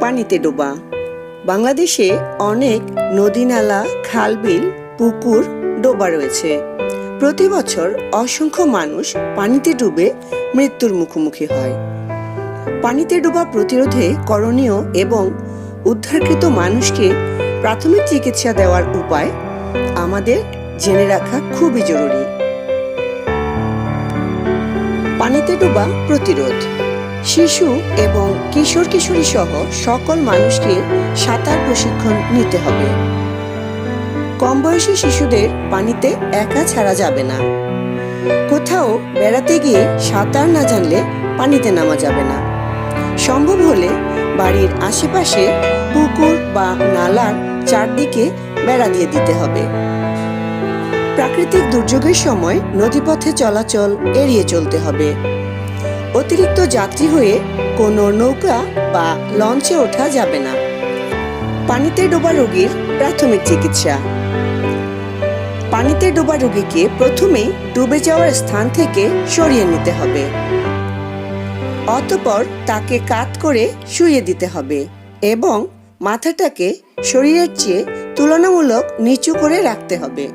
পানিতে ডোবা। বাংলাদেশে অনেক নদী নালা খালবিল, পুকুর, ডোবা রয়েছে। প্রতি বছর অসংখ্য মানুষ পানিতে ডুবে মৃত্যুর মুখোমুখি হয়। পানিতে ডোবা প্রতিরোধে করণীয় এবং উদ্ধারকৃত মানুষকে প্রাথমিক চিকিৎসা দেওয়ার উপায় আমাদের জেনে রাখা খুবই জরুরি। পানিতে ডোবা প্রতিরোধ। শিশু এবং কিশোর কিশোরী সহ সকল মানুষকে সাঁতার প্রশিক্ষণ নিতে হবে। কম বয়সী শিশুদের পানিতে একা ছাড়া যাবে না। কোথাও বেড়াতে গিয়ে সাঁতার না জানলে পানিতে নামা যাবে না। সম্ভব হলে বাড়ির আশেপাশে পুকুর বা নালার চারদিকে বেড়া দিয়ে দিতে হবে। প্রাকৃতিক দুর্যোগের সময় নদীপথে চলাচল এড়িয়ে চলতে হবে। অতিরিক্ত যাত্রী হয়ে কোনো নৌকা বা লঞ্চে ওঠা যাবে না। পানিতে ডোবা রোগীর প্রাথমিক চিকিৎসা। পানিতে ডোবা রোগীকে প্রথমেই ডুবে যাওয়ার স্থান থেকে সরিয়ে নিতে হবে। অতপর তাকে কাত করে শুয়ে দিতে হবে এবং মাথাটাকে শরীরের চেয়ে তুলনামূলক নিচু করে রাখতে হবে।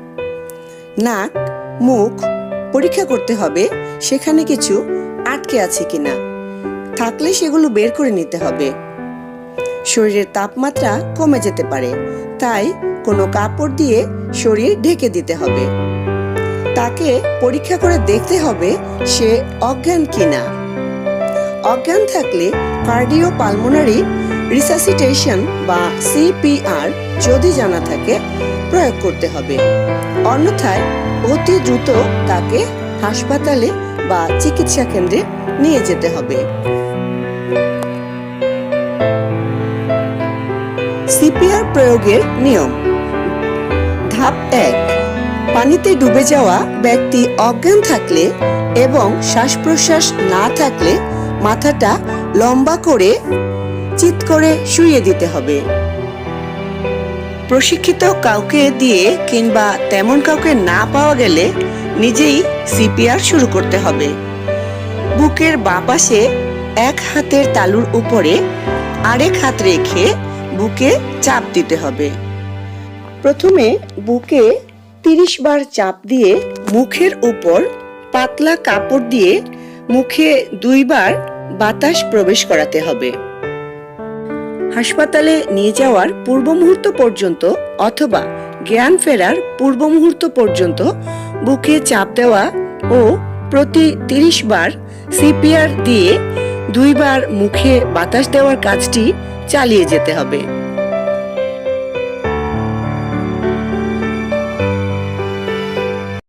নাক, মুখ পরীক্ষা করতে হবে। সেখানে কিছু আটকে আছে কিনা? থাকলে সেগুলো বের করে নিতে হবে। শরীরের তাপমাত্রা কমে যেতে পারে, তাই কোনো কাপড় দিয়ে শরীর ঢেকে দিতে হবে। তাকে পরীক্ষা করে দেখতে হবে সে অজ্ঞান কিনা। অজ্ঞান থাকলে কার্ডিও পালমোনারি রিসাসিটেশন বা সিপিআর যদি জানা থাকে, প্রয়োগ করতে হবে। অন্যথায় অতি দ্রুত তাকে হাসপাতালে বা চিকিৎসা কেন্দ্রে নিয়ে যেতে হবে। সিপিআর প্রয়োগের নিয়ম। ধাপ এক, পানিতে ডুবে যাওয়া ব্যক্তি অজ্ঞান থাকলে এবং শ্বাস প্রশ্বাস না থাকলে মাথাটা লম্বা করে চিৎ করে শুইয়ে দিতে হবে। প্রশিক্ষিত কাউকে দিয়ে কিংবা তেমন কাউকে না পাওয়া গেলে নিজেই সিপিআর শুরু করতে হবে। বুকের বাঁ পাশে এক হাতের তালুর উপরে আরেক হাত রেখে বুকে চাপ দিতে হবে। প্রথমে বুকে তিরিশ বার চাপ দিয়ে মুখের উপর পাতলা কাপড় দিয়ে মুখে দুইবার বাতাস প্রবেশ করাতে হবে। হাসপাতালে নিয়ে যাওয়ার পূর্ব মুহূর্ত পর্যন্ত অথবা জ্ঞান ফেরার পূর্ব মুহূর্ত পর্যন্ত বুকে চাপ দেওয়া ও প্রতি তিরিশ বার সিপিআর দিয়ে দুইবার মুখে বাতাস দেওয়ার কাজটি চালিয়ে যেতে হবে।